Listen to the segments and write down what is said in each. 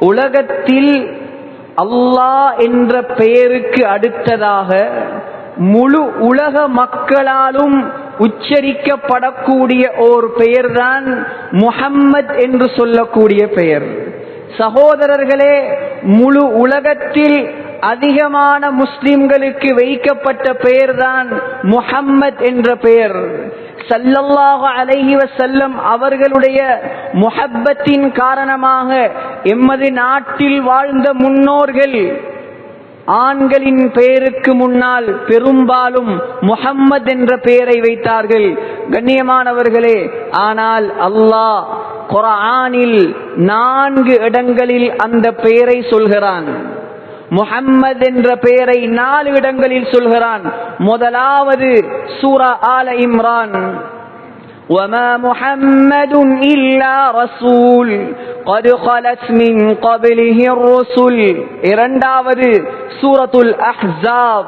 உலகத்தில் அல்லாஹ் என்ற பெயருக்கு அடுத்ததாக முழு உலக மக்களாலும் உச்சரிக்கப்படக்கூடிய ஓர் பெயர்தான் முஹம்மத் என்று சொல்லக்கூடிய பெயர். சகோதரர்களே முழு உலகத்தில் அதிகமான முஸ்லிம்களுக்கு வைக்கப்பட்ட பெயர்தான் முஹம்மத் என்ற பெயர். சல்லல்லாஹு அலைஹி செல்லம் அவர்களுடைய முஹப்பத்தின் காரணமாக எமது நாட்டில் வாழ்ந்த முன்னோர்கள் ஆண்களின் பெயருக்கு முன்னால் பெரும்பாலும் முஹம்மத் என்ற பெயரை வைத்தார்கள். கண்ணியமானவர்களே ஆனால் அல்லாஹ் குரானில் நான்கு இடங்களில் அந்த பெயரை சொல்கிறான். முஹம்மது என்ற பெயரை நாலு இடங்களில் சொல்கிறான் முதலாவது சூரா ஆல இம்ரான் وما محمد إلا رسول قد خلت من قبله الرسل இரண்டாவது سورة الأحزاب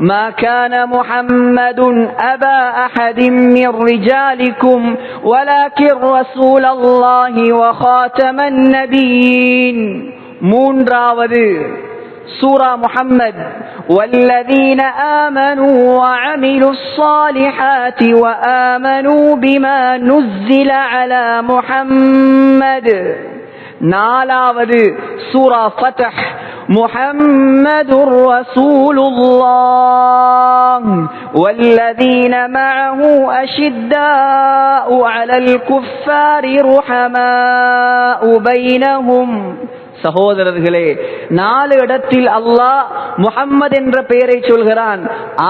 ما كان محمد أبا أحد من رجالكم ولكن رسول الله وخاتم النبيين மூன்றாவது سورة محمد والذين آمنوا وعملوا الصالحات وآمنوا بما نزل على محمد நாலாவது சூரா ஃபதஹ் محمد رسول الله والذين معه أشداء على الكفار رحماء بينهم சகோதரர்களே நாலு இடத்தில் அல்லாஹ் முகம்மது என்ற பெயரை சொல்கிறான்.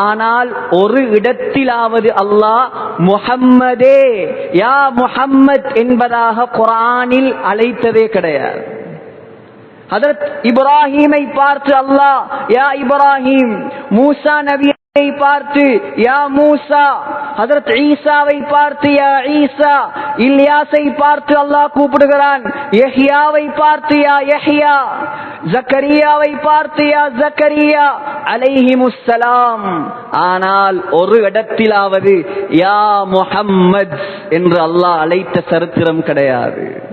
ஆனால் ஒரு இடத்திலாவது அல்லாஹ் முஹம்மதே யா முஹம்மத் என்பதாக குரானில் அழைத்ததே கிடையாது. ஹதரத் இப்ராஹீமை பார்த்து அல்லாஹ் யா இப்ராஹிம் மூசா நபியை பார்த்து யா மூசா ஹதரத் ஈசாவை பார்த்து யா ஈசா. இல்யாஸை பார்த்து அல்லாஹ் கூப்பிடுகிறான் யஹ்யாவை பார்த்து யா யஹ்யா. ஜக்கரியாவை பார்த்து யா ஜக்கரியா. அலைஹிமுஸ்ஸலாம். ஆனால் ஒரு இடத்திலாவது யா முஹம்மத் என்று அல்லாஹ் அழைத்த சரித்திரம் கிடையாது.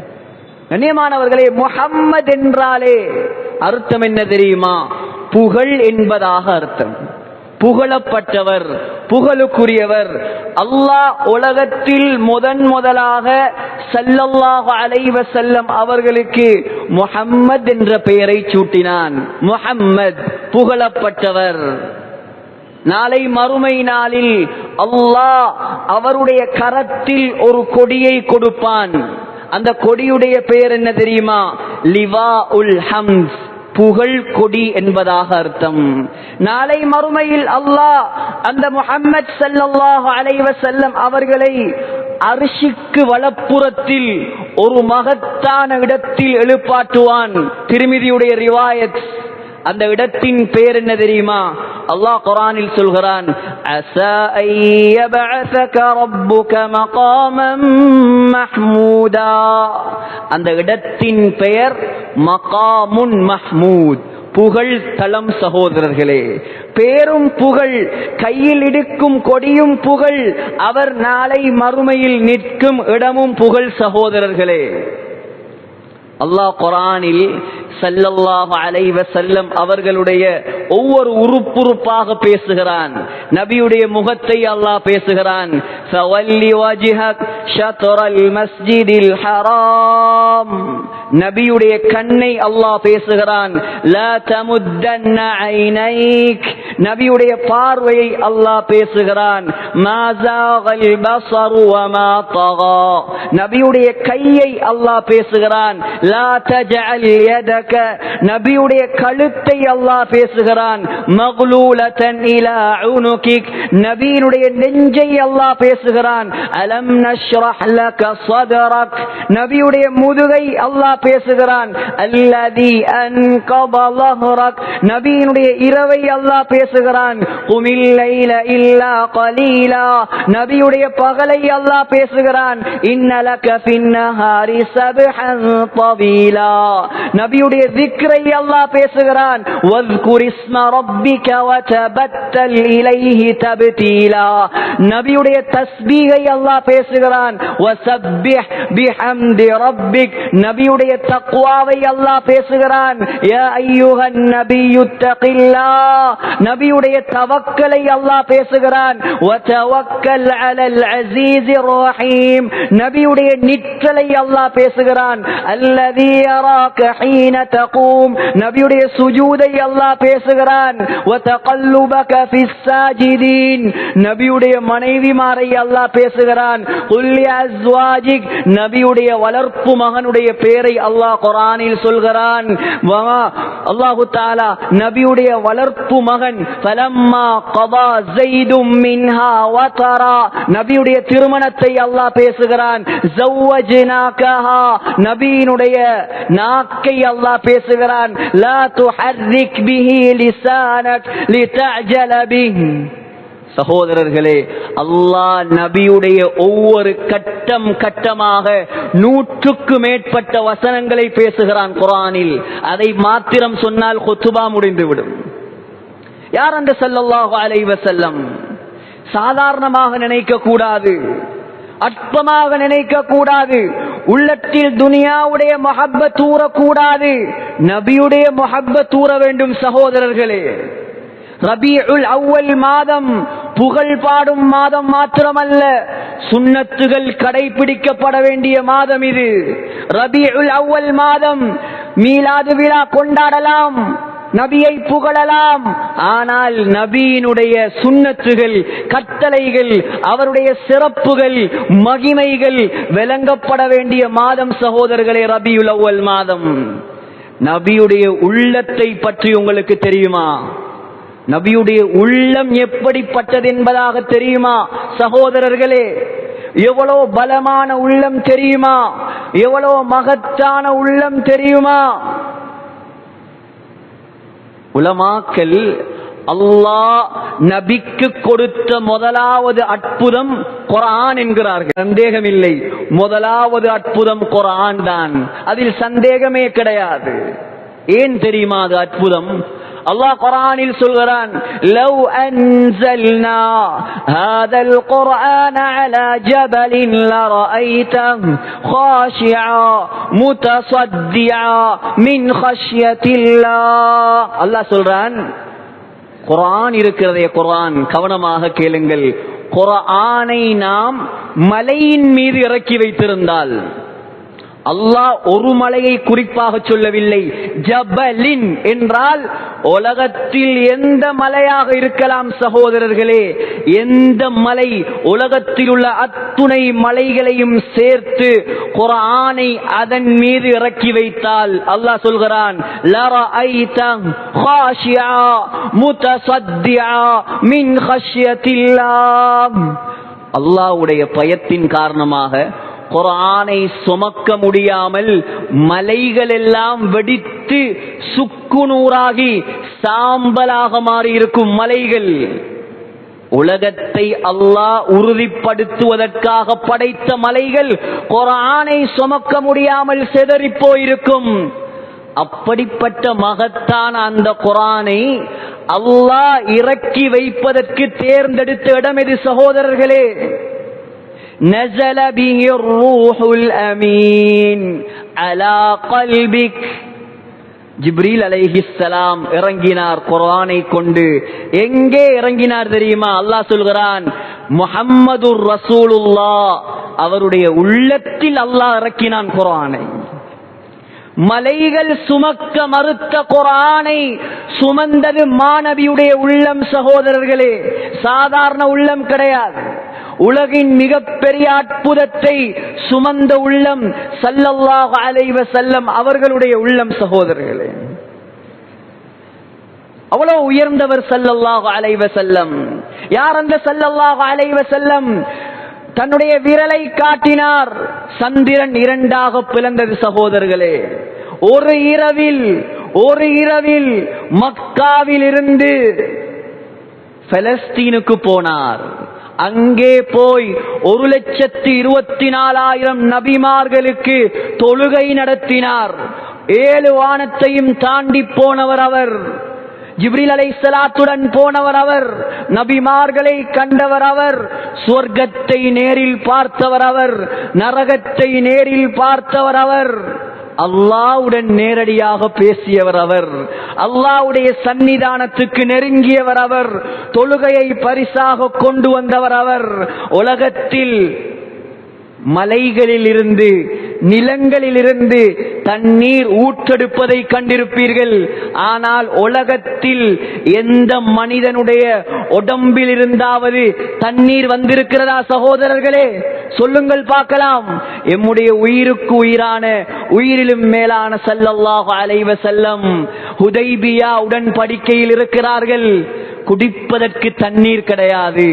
கண்ணியமானவர்களே முஹம்மத் என்றாலே அர்த்தம் என்ன தெரியுமா? புகழ் என்பதாக அர்த்தம். புகழப்பட்டவர் புகழுக்குரியவர். அல்லாஹ் உலகத்தில் முதன் முதலாக சல்லல்லாஹு அலைவ செல்லம் அவர்களுக்கு முஹம்மத் என்ற பெயரை சூட்டினான். முஹம்மத் புகழப்பட்டவர். நாளை மறுமை நாளில் அல்லாஹ் அவருடைய கரத்தில் ஒரு கொடியை கொடுப்பான். அந்த கொடியுடைய பெயர் என்ன தெரியுமா? லிவா உல் ஹம்ஸ். புகழ் கொடி என்பதாக அர்த்தம். நாளை மறுமையில் அல்லாஹ் அந்த முஹம்மத் ஸல்லல்லாஹு அலைவ செல்லம் அவர்களை அரிசிக்கு வலப்புறத்தில் ஒரு மகத்தான இடத்தில் எழுப்பாற்றுவான். திருமிதியுடைய ரிவாயத் அந்த இடத்தின் பெயர் என்ன தெரியுமா? அல்லாஹ் குரானில் சொல்கிறான் மகாமம் மஹ்மூதா. அந்த இடத்தின் பெயர் மகாமுன் மஹ்மூத். புகழ் தளம் சகோதரர்களே பேரும் புகழ் கையில் இடுக்கும் கொடியும் புகழ் அவர் நாளை மறுமையில் நிற்கும் இடமும் புகழ் சகோதரர்களே. அல்லாஹ் குரானில் சல்லல்லாஹு அலைவ செல்லம் அவர்களுடைய ஒவ்வொரு உறுப்புறுப்பாக பேசுகிறான். நபியுடைய முகத்தை அல்லாஹ் பேசுகிறான். மஸ்ஜிதில் ஹராம். நபியுடைய கண்ணை அல்லாஹ் பேசுகிறான். லா நபியுடைய பார்வையை அல்லாஹ் பேசுகிறான். நபியுடைய கையை அல்லாஹ் பேசுகிறான். பேசுவதற்க நபியுடைய கழுத்தை அல்லாஹ் பேசுகிறான் மக்லூலதன் இலா உனுகிக் நபியினுடைய நெஞ்சை அல்லாஹ் பேசுகிறான் அலம் நஷ்ரஹ் லக சதரக் நபியுடைய முதுகை அல்லாஹ் பேசுகிறான் அல்லதி அன்கப லஹரக் நபியினுடைய இரவை அல்லாஹ் பேசுகிறான் குமில் லைல இல்லா கலீலா நபியுடைய பகலை அல்லாஹ் பேசுகிறான் இன்னலக ஃபின் நஹாரி சபஹன் தவீலா நபியுடைய உன்னுடைய திக்ரை واذكر اسم ربك وتبتل إليه تبتيلا. نبي يدي تسبيح الله بيسغران وسبح بحمد ربك نبي يدي تقوى الله بيسغران يا أيها النبي اتق الله نبي يدي توكل الله بيسغران وتوكل على العزيز الرحيم نبي يدي نتل الله بيسغران الذي يراك حين தகும் நபியுடைய சுஜூதை அல்லாஹ் பேசுகிறான் நபியுடைய மனைவிமாரை அல்லாஹ் பேசுகிறான் நபியுடைய வளர்ப்பு மகனுடைய பேரை அல்லாஹ் குரானில் சொல்கிறான் அல்லாஹு தாலா நபியுடைய வளர்ப்பு மகன் நபியுடைய திருமணத்தை அல்லாஹ் பேசுகிறான் நபியினுடைய நாக்கை அல்லாஹ் அல்லாஹ் பேசுகிறான் லா துஹர்ரிக் பிஹி லிசானக் லிதஅஜல பிஹி சகோதரர்களே அல்லாஹ் நபியுடைய ஒவ்வொரு கட்டம் கட்டமாக நூற்றுக்கு மேற்பட்ட வசனங்களை பேசுகிறான் குரானில். அதை மாத்திரம் சொன்னால் கொத்துபா முடிந்துவிடும். யார் அந்த ஸல்லல்லாஹு அலைவ செல்லம் சாதாரணமாக நினைக்க கூடாது அற்பமாக நினைக்க கூடாது உள்ளத்தில் துனியாவுடைய மொஹப்பத் கூடாது நபியுடைய மொஹப்பத் தூர வேண்டும் சகோதரர்களே. ரபியுல் அவ்வல் மாதம் புகழ் பாடும் மாதம் மாத்திரமல்ல. சுண்ணத்துகள் கடைபிடிக்கப்பட வேண்டிய மாதம் இது. ரபியுல் அவ்வல் மாதம் மீலாது விழா கொண்டாடலாம். நபியை புகழலாம். ஆனால் நபியினுடைய சுண்ணத்துகள் கட்டளைகள் அவருடைய சிறப்புகள் மகிமைகள் விளங்கப்பட வேண்டிய மாதம் சகோதரர்களே ரபியுல் அவ்வல் மாதம். நபியுடைய உள்ளத்தை பற்றி உங்களுக்கு தெரியுமா? நபியுடைய உள்ளம் எப்படிப்பட்டது என்பதாக தெரியுமா? சகோதரர்களே எவ்வளோ பலமான உள்ளம் தெரியுமா? எவ்வளோ மகத்தான உள்ளம் தெரியுமா? உலமாக்கல் அல்லாஹ் நபிக்கு கொடுத்த முதலாவது அற்புதம் குரான் என்கிறார்கள். சந்தேகமில்லை. முதலாவது அற்புதம் குரான் தான். அதில் சந்தேகமே கிடையாது. ஏன் தெரியுமா அது அற்புதம்? அல்லாஹ் குரானில் சொல்கிறான் லவ் அன்சல்னா ஹாதல் குர்ஆன அலா ஜபலின் லரஐதஹு خاشعا متصدعا من خشية الله அல்லாஹ் சொல்றான் குர்ஆன் இருக்கிறதே குர்ஆன் கவனமாக கேளுங்கள் குர்ஆனை நாம் மலையின் மீது இறக்கி வைத்திருந்தால் அல்லாஹ் ஒரு மலையை குறிப்பாக சொல்லவில்லை. ஜபலின் என்றால் உலகத்தில் எந்த மலையாக இருக்கலாம் சகோதரர்களே எந்த மலை உலகத்தில் உள்ள அத்துணை மலைகளையும் சேர்த்து குரானை அதன் மீது இறக்கி வைத்தால் அல்லாஹ் சொல்கிறான் லரஐதஹு மின் அல்லாஹ்வுடைய பயத்தின் காரணமாக குரானை சுமக்க முடியாமல் மலைகள் எல்லாம் வெடித்து சுக்குநூறாகி சாம்பலாக மாறி இருக்கும் மலைகள். உலகத்தை அல்லாஹ் உறுதிப்படுத்துவதற்காக படைத்த மலைகள் குரானை சுமக்க முடியாமல் செதறி போயிருக்கும். அப்படிப்பட்ட மகத்தான அந்த குரானை அல்லாஹ் இறக்கி வைப்பதற்கு தேர்ந்தெடுத்த இடம் எது சகோதரர்களே? نزل به الروح الأمين على قلبك ஜிப்ரீல் அலைஹிஸ்ஸலாம் இறங்கினார் குர்ஆனை கொண்டு எங்கே இறங்கினார் தெரியுமா அல்லாஹ் சொல்கிறான் முஹம்மது ரசூலுல்லா அவருடைய உள்ளத்தில் அல்லாஹ் இறக்கினான் குர்ஆனை மலைகள் சுமக்க மறுத்த குரானை சுமந்தது மாணவியுடைய உள்ளம் சகோதரர்களே சாதாரண உள்ளம் கிடையாது உலகின் மிகப்பெரிய அற்புதத்தை சுமந்த உள்ளம் சல்லல்லாஹ் அலைவ செல்லம் அவர்களுடைய உள்ளம் சகோதரர்களே. அவ்வளவு உயர்ந்தவர் சல்லல்லாஹு அலைவ செல்லம் யார் அந்த சல்லல்லாஹு அலைவ செல்லம் தன்னுடைய விரலை காட்டினார். சந்திரன் இரண்டாக பிளந்தது சகோதரர்களே. ஒரு இரவில் ஒரு இரவில் மக்காவில் இருந்து பலஸ்தீனுக்கு போனார். அங்கே போய் ஒரு லட்சத்தி இருபத்தி நாலாயிரம் நபிமார்களுக்கு தொழுகை நடத்தினார். ஏழு வானத்தையும் தாண்டி போனவர் அவர். ஜிப்ரில் அலைஹிஸ்ஸலாத்துடன் போனவர் அவர். நபிமார்களை கண்டவர் அவர். சொர்க்கத்தை நேரில் பார்த்தவர் அவர். நரகத்தை நேரில் பார்த்தவர் அவர். அல்லாவுடன் நேரடியாக பேசியவர் அவர். அல்லாவுடைய சன்னிதானத்துக்கு நெருங்கியவர் அவர். தொழுகையை பரிசாக கொண்டு வந்தவர் அவர். உலகத்தில் மலைகளில் இருந்து நிலங்களில் இருந்து தண்ணீர் ஊற்றெடுப்பதை கண்டிருப்பீர்கள். ஆனால் உலகத்தில் எந்த மனிதனுடைய உடம்பில் இருந்தாவது தண்ணீர் வந்திருக்கிறதா சகோதரர்களே? சொல்லுங்கள் பார்க்கலாம். எம்முடைய உயிருக்கு உயிரான உயிரிலும் மேலான சல்லல்லாஹு அலைவ செல்லம் ஹுதைபியா உடன்படிக்கையில் இருக்கிறார்கள். குடிப்பதற்கு தண்ணீர் கிடையாது.